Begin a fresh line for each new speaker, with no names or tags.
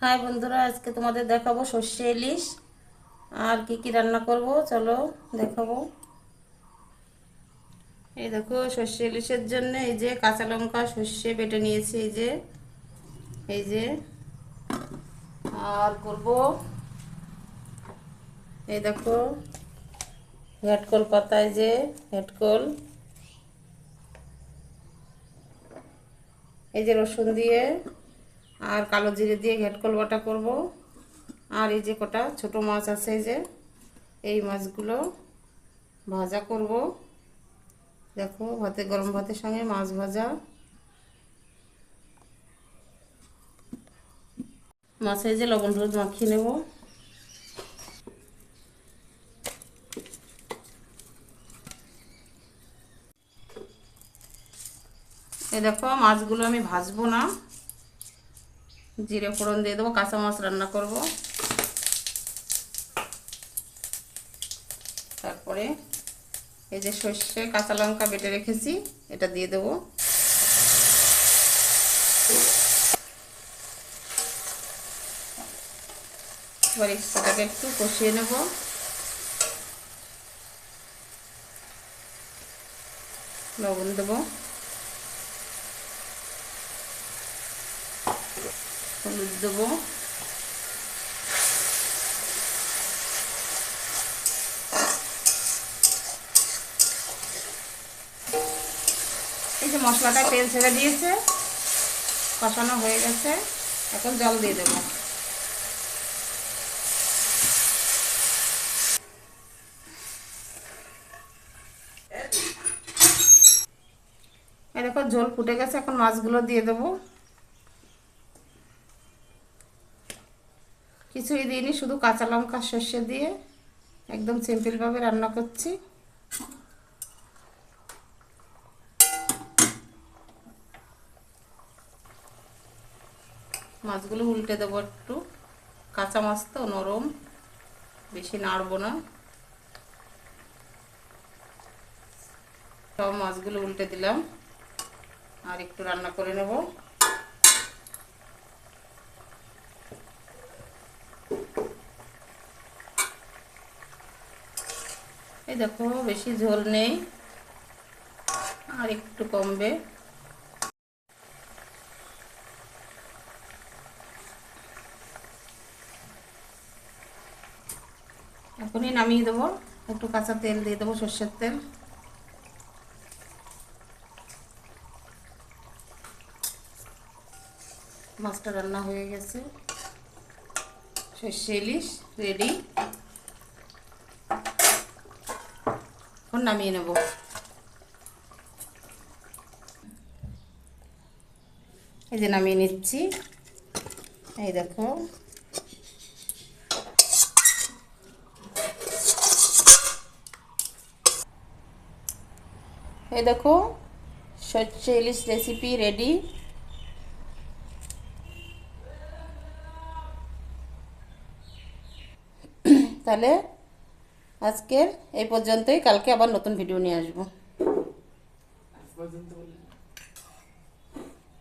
High বন্ধুরা, আজকে তোমাদের দেখাবো সর্ষে ইলিশ। আর কি কি রান্না করব, চলো দেখাবো। এই দেখো, সর্ষে ইলিশের জন্য এই যে কাঁচা লঙ্কা, সর্ষে বেটে নিয়েছি এই যে এই যে। আর করব, এই দেখো, হেডকোল পাতায় যে, হেডকোল। এই যে রসুন দিয়ে আর কালো জিরে দিয়ে ঘেটকল বাটা করব। আর এই যে কটা ছোট মাছ আছে এই যে, এই মাছগুলো ভাজা করব। দেখো, ভাতে, গরম ভাতের সঙ্গে মাছ ভাজা। মাছে যে লবণ হলুদ মাখিয়ে নেব। এই দেখো, মাছগুলো আমি ভাজবো না। জিরে ফোড়ন দিয়ে দেবো, কাঁচা মাছ রান্না করব। তারপরে এই যে সর্ষে কাঁচা লঙ্কা বেটে রেখেছি, এটা দিয়ে দেবো। এবার একটু কষিয়ে নেব। লবণ দেবো। হলুদ দেবো এই যে মশলাটা তেল ছেড়ে দিয়েছে, কষানো হয়ে গেছে, এখন জল দিয়ে দেবো। দেখো, ঝোল ফুটে গেছে, এখন মাছগুলো দিয়ে দেবো। কিছুই দিইনি, শুধু কাঁচা লঙ্কা, সর্ষে দিয়ে একদম সিম্পলভাবে রান্না করছি। মাছগুলো উল্টে দেবো একটু। কাঁচা মাছ তো নরম, বেশি নাড়বো না। সব মাছগুলো উল্টে দিলাম। আর একটু রান্না করে নেব। এই দেখো, বেশি ঝোল নেই, আর একটু কমবে। এখনই নামিয়ে দেবো, একটু কাঁচা তেল দিয়ে দেবো, সর্ষের তেল। মাছটা রান্না হয়ে গেছে। সর্ষে ইলিশ, রেডি। এখন নামিয়ে নেব। এই যে নামিয়ে নিচ্ছি। এই দেখো। এই দেখো, সর্ষে ইলিশ রেসিপি রেডি তাহলে আজকের এই পর্যন্তই। কালকে আবার নতুন ভিডিও নিয়ে আসব।